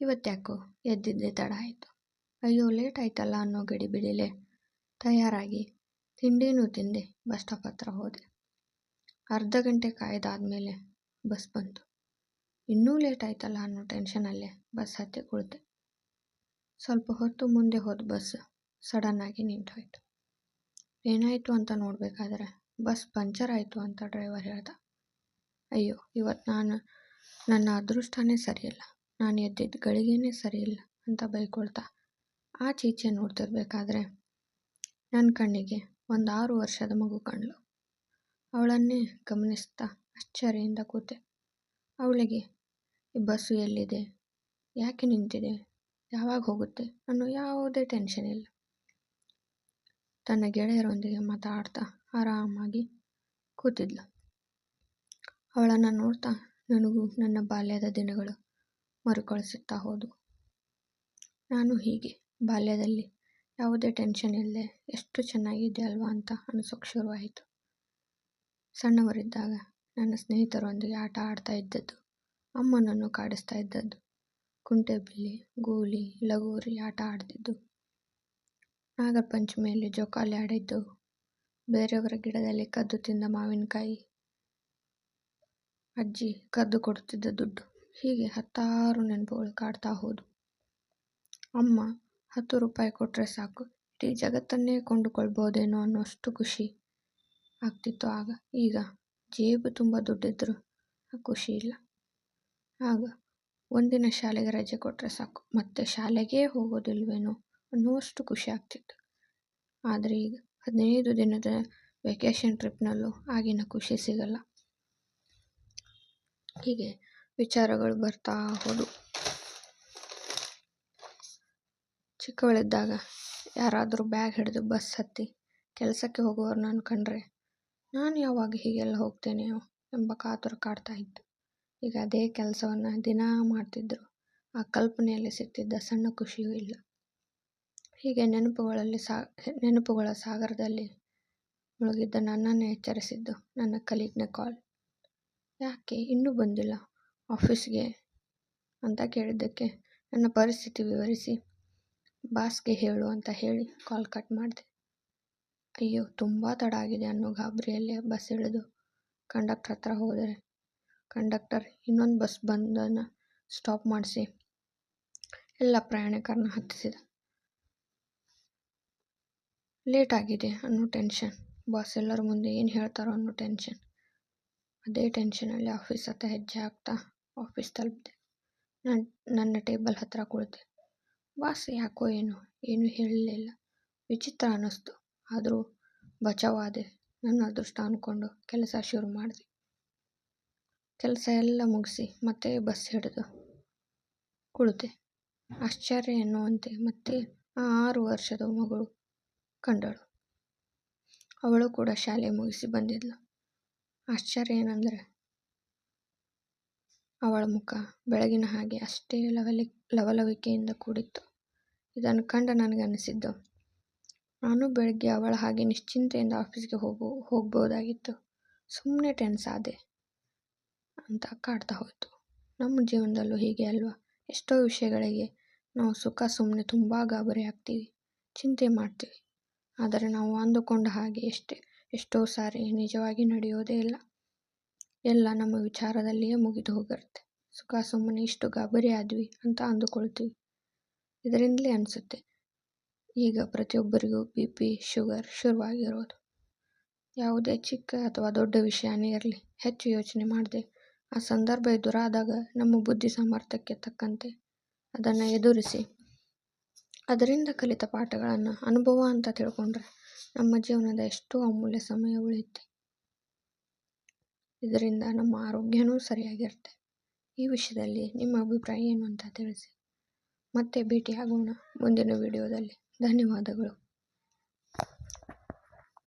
ಇವತ್ತ್ಯಾಕೋ? ಎದ್ದಿದ್ದೆ ತಡ ಆಯಿತು. ಅಯ್ಯೋ, ಲೇಟ್ ಆಯ್ತಲ್ಲ ಅನ್ನೋ ಗಡಿಬಿಡಿಲೇ ತಯಾರಾಗಿ ತಿಂಡಿನೂ ತಿಂದೆ, ಬಸ್ ಸ್ಟಾಪ್ ಹತ್ರ ಹೋದೆ. ಅರ್ಧ ಗಂಟೆ ಕಾಯ್ದಾದ್ಮೇಲೆ ಬಸ್ ಬಂತು. ಇನ್ನೂ ಲೇಟ್ ಆಯ್ತಲ್ಲ ಅನ್ನೋ ಟೆನ್ಷನಲ್ಲೇ ಬಸ್ ಹತ್ತಿ ಕುಳಿತೆ ಸ್ವಲ್ಪ ಹೊತ್ತು ಮುಂದೆ ಹೋದ ಬಸ್ ಸಡನ್ನಾಗಿ ನಿಂತೋಯ್ತು. ಏನಾಯಿತು ಅಂತ ನೋಡಬೇಕಾದ್ರೆ, ಬಸ್ ಪಂಚರ್ ಆಯಿತು ಅಂತ ಡ್ರೈವರ್ ಹೇಳ್ದ. ಅಯ್ಯೋ ಇವತ್ತು ನಾನು, ನನ್ನ ಅದೃಷ್ಟನೇ ಸರಿಯಿಲ್ಲ. ನಾನು ಎದ್ದಿದ್ದ ಗಳಿಗೆನೇ ಸರಿಯಿಲ್ಲ ಅಂತ ಬೈಕೊಳ್ತಾ ಆಚೀಚೆ ನೋಡ್ತಿರ್ಬೇಕಾದ್ರೆ ನನ್ನ ಕಣ್ಣಿಗೆ ಒಂದು ಆರು ವರ್ಷದ ಮಗು ಕಾಣ್ಲು. ಅವಳನ್ನೇ ಗಮನಿಸ್ತಾ ಆಶ್ಚರ್ಯದಿಂದ ಕೂತೆ. ಅವಳಿಗೆ, ಈ ಬಸ್ಸು ಎಲ್ಲಿದೆ? ಯಾಕೆ ನಿಂತಿದೆ? ಯಾವಾಗ ಹೋಗುತ್ತೆ? ಅನ್ನೋ ಯಾವುದೇ ಟೆನ್ಷನ್ ಇಲ್ಲ. ತನ್ನ ಗೆಳೆಯರೊಂದಿಗೆ ಮಾತಾಡ್ತಾ ಆರಾಮಾಗಿ ಕೂತಿದ್ಲು. ಅವಳನ್ನು ನೋಡ್ತಾ, ನನಗೂ ನನ್ನ ಬಾಲ್ಯದ ದಿನಗಳು ಮರುಕಳಿಸುತ್ತಾ ಹೋದವು ನಾನು ಹೀಗೆ, ಬಾಲ್ಯದಲ್ಲಿ ಯಾವುದೇ ಟೆನ್ಷನ್ ಇಲ್ಲದೆ ಎಷ್ಟು ಚೆನ್ನಾಗಿದೆ ಅಲ್ವಾ ಅಂತ ಅನಿಸೋಕೆ ಶುರುವಾಯಿತು. ಸಣ್ಣವರಿದ್ದಾಗ ನನ್ನ ಸ್ನೇಹಿತರೊಂದಿಗೆ ಆಟ ಆಡ್ತಾ ಇದ್ದದ್ದು, ಅಮ್ಮನನ್ನು ಕಾಡಿಸ್ತಾ ಇದ್ದದ್ದು ಕುಂಟೆಬಿಲ್ಲಿ ಗೋಲಿ ಲಗೋರಿ ಆಟ ಆಡ್ತಿದ್ದು. ನಾಗರ ಪಂಚಮಿಯಲ್ಲಿ ಜೋಕಾಲಿ ಆಡಿದ್ದು, ಬೇರೆಯವರ ಗಿಡದಲ್ಲಿ ಕದ್ದು ತಿಂದ ಮಾವಿನಕಾಯಿ ಅಜ್ಜಿ ಕದ್ದು ಕೊಡುತ್ತಿದ್ದ ದುಡ್ಡು. ಹೀಗೆ ಹತ್ತಾರು ನೆನಪುಗಳು ಕಾಡ್ತಾ ಹೋದವು ಅಮ್ಮ, ಹತ್ತು ರೂಪಾಯಿ ಕೊಟ್ಟರೆ ಸಾಕು. ಇಡೀ ಜಗತ್ತನ್ನೇ ಕೊಂಡುಕೊಳ್ಬೋದೇನೋ ಅನ್ನೋಷ್ಟು ಖುಷಿ ಆಗ್ತಿತ್ತು ಆಗ. ಈಗ ಜೇಬು ತುಂಬ ದುಡ್ಡಿದ್ದರು ಖುಷಿ ಇಲ್ಲ. ಆಗ ಒಂದಿನ ಶಾಲೆಗೆ ರಜೆ ಕೊಟ್ಟರೆ ಸಾಕು. ಮತ್ತೆ ಶಾಲೆಗೇ ಹೋಗೋದಿಲ್ವೇನೋ ಅನ್ನುವಷ್ಟು ಖುಷಿ ಆಗ್ತಿತ್ತು. ಆದರೆ ಈಗ ಹದಿನೈದು ದಿನದ ವೆಕೇಷನ್ ಟ್ರಿಪ್ನಲ್ಲೂ ಆಗಿನ ಖುಷಿ ಸಿಗಲ್ಲ. ಹೀಗೆ ವಿಚಾರಗಳು ಬರ್ತಾ ಹೋದವು ಚಿಕ್ಕವಳಿದ್ದಾಗ ಯಾರಾದರೂ ಬ್ಯಾಗ್ ಹಿಡಿದು ಬಸ್ ಹತ್ತಿ ಕೆಲಸಕ್ಕೆ ಹೋಗುವವರನ್ನ ಕಂಡ್ರೆ, ನಾನು ಯಾವಾಗ ಹೀಗೆಲ್ಲ ಹೋಗ್ತೇನೆಯೋ ಎಂಬ ಕಾತುರ ಕಾಡ್ತಾ ಇತ್ತು. ಈಗ ಅದೇ ಕೆಲಸವನ್ನು ದಿನಾ ಮಾಡ್ತಿದ್ದರು ಆ ಕಲ್ಪನೆಯಲ್ಲಿ ಸಿಕ್ತಿದ್ದ ಸಣ್ಣ ಖುಷಿಯೂ ಇಲ್ಲ. ಹೀಗೆ ನೆನಪುಗಳಲ್ಲಿ ಸಾ, ನೆನಪುಗಳ ಸಾಗರದಲ್ಲಿ ಮುಳುಗಿದ್ದ ನನ್ನನ್ನು ಎಚ್ಚರಿಸಿದ್ದು ನನ್ನ ಕಲೀಗ್ನ ಕಾಲ್. ಯಾಕೆ? ಇನ್ನೂ ಬಂದಿಲ್ಲ. ಆಫೀಸ್ಗೆ ಅಂತ ಕೇಳಿದ್ದಕ್ಕೆ ನನ್ನ ಪರಿಸ್ಥಿತಿ ವಿವರಿಸಿ, ಬಾಸ್ಗೆ ಹೇಳು ಅಂತ ಹೇಳಿ ಕಾಲ್ ಕಟ್ ಮಾಡಿದೆ. ಅಯ್ಯೋ, ತುಂಬ ತಡ ಆಗಿದೆ ಅನ್ನೋ ಗಾಬರಿಯಲ್ಲಿ ಬಸ್ ಇಳಿದು ಕಂಡಕ್ಟರ್ ಹತ್ರ ಹೋದರೆ. ಕಂಡಕ್ಟರ್ ಇನ್ನೊಂದು ಬಸ್ ಬಂದನ್ನು ಸ್ಟಾಪ್ ಮಾಡಿಸಿ. ಎಲ್ಲ ಪ್ರಯಾಣಿಕರನ್ನ ಹತ್ತಿಸಿದ. ಲೇಟ್ ಆಗಿದೆ ಅನ್ನೋ ಟೆನ್ಷನ್. ಬಾಸ್ ಎಲ್ಲರ ಮುಂದೆ ಏನು ಹೇಳ್ತಾರೋ ಅನ್ನೋ ಟೆನ್ಷನ್. ಅದೇ ಟೆನ್ಷನಲ್ಲಿ ಆಫೀಸ್ ಹತ್ತ ಹೆಜ್ಜೆ ಹಾಕ್ತಾ ಆಫೀಸ್ ತಲುಪಿದೆ. ನನ್ನ ನನ್ನ ಟೇಬಲ್ ಹತ್ತಿರ ಕುಳಿತೆ. ಬಾಸ್, ಯಾಕೋ ಏನೋ? ಏನೂ ಹೇಳಲಿಲ್ಲ. ವಿಚಿತ್ರ ಅನ್ನಿಸ್ತು. ಆದರೂ ಬಚಾವಾದೆ. ನನ್ನ ಅದೃಷ್ಟ ಅಂದ್ಕೊಂಡು ಕೆಲಸ ಶುರು ಮಾಡಿದೆ. ಕೆಲಸ ಎಲ್ಲ ಮುಗಿಸಿ ಮತ್ತೆ ಬಸ್ ಹಿಡಿದು ಕುಳಿತೆ. ಆಶ್ಚರ್ಯ ಎನ್ನುವಂತೆ ಮತ್ತೆ ಆ ಆರು ವರ್ಷದ ಮಗಳು ಕಂಡಳು. ಅವಳು ಕೂಡ ಶಾಲೆ ಮುಗಿಸಿ ಬಂದಿದ್ಲು. ಆಶ್ಚರ್ಯ ಏನಂದರೆ ಅವಳ ಮುಖ ಬೆಳಗಿನ ಹಾಗೆ ಅಷ್ಟೇ ಲವಲಿ, ಲವಲವಿಕೆಯಿಂದ ಕೂಡಿತ್ತು. ಇದನ್ನು ಕಂಡ ನನಗನ್ನಿಸಿದ್ದು, ನಾನು ಬೆಳಗ್ಗೆ ಅವಳ ಹಾಗೆ ನಿಶ್ಚಿಂತೆಯಿಂದ ಆಫೀಸ್ಗೆ ಹೋಗು, ಹೋಗ್ಬೋದಾಗಿತ್ತು. ಸುಮ್ಮನೆ ಟೆನ್ಸ್ ಆದೆ ಅಂತ ಕಾಡ್ತಾ ಹೋಯಿತು. ನಮ್ಮ ಜೀವನದಲ್ಲೂ ಹೀಗೆ ಅಲ್ವಾ? ಎಷ್ಟೋ ವಿಷಯಗಳಿಗೆ ನಾವು ಸುಖ ಸುಮ್ಮನೆ ತುಂಬ ಗಾಬರಿ ಆಗ್ತೀವಿ, ಚಿಂತೆ ಮಾಡ್ತೀವಿ. ಆದರೆ ನಾವು ಅಂದುಕೊಂಡ ಹಾಗೆ ಎಷ್ಟೇ, ಎಷ್ಟೋ ಸಾರಿ ನಿಜವಾಗಿ ನಡೆಯೋದೇ ಇಲ್ಲ. ಎಲ್ಲ ನಮ್ಮ ವಿಚಾರದಲ್ಲಿಯೇ ಮುಗಿದು ಹೋಗಿರುತ್ತೆ. ಸುಖ, ಸುಮ್ಮನೆ ಇಷ್ಟು ಗಾಬರಿ ಆದ್ವಿ ಅಂತ ಅಂದುಕೊಳ್ತೀವಿ. ಇದರಿಂದಲೇ ಅನಿಸುತ್ತೆ. ಈಗ ಪ್ರತಿಯೊಬ್ಬರಿಗೂ ಬಿ ಪಿ, ಶುಗರ್ ಶುರುವಾಗಿರೋದು. ಯಾವುದೇ ಚಿಕ್ಕ ಅಥವಾ ದೊಡ್ಡ ವಿಷಯನೇ ಇರಲಿ, ಹೆಚ್ಚು ಯೋಚನೆ ಮಾಡದೆ. ಆ ಸಂದರ್ಭ ಎದುರಾದಾಗ ನಮ್ಮ ಬುದ್ಧಿ ಸಾಮರ್ಥ್ಯಕ್ಕೆ ತಕ್ಕಂತೆ ಅದನ್ನು ಎದುರಿಸಿ. ಅದರಿಂದ ಕಲಿತ ಪಾಠಗಳನ್ನು, ಅನುಭವ ಅಂತ ತಿಳ್ಕೊಂಡ್ರೆ ನಮ್ಮ ಜೀವನದ ಎಷ್ಟೋ ಅಮೂಲ್ಯ ಸಮಯ ಉಳಿಯುತ್ತೆ ಇದರಿಂದ ನಮ್ಮ ಆರೋಗ್ಯನೂ ಸರಿಯಾಗಿರುತ್ತೆ. ಈ ವಿಷಯದಲ್ಲಿ ನಿಮ್ಮ ಅಭಿಪ್ರಾಯ ಏನು ಅಂತ ತಿಳಿಸಿ. ಮತ್ತೆ ಭೇಟಿಯಾಗೋಣ ಮುಂದಿನ ವಿಡಿಯೋದಲ್ಲಿ. ಧನ್ಯವಾದಗಳು.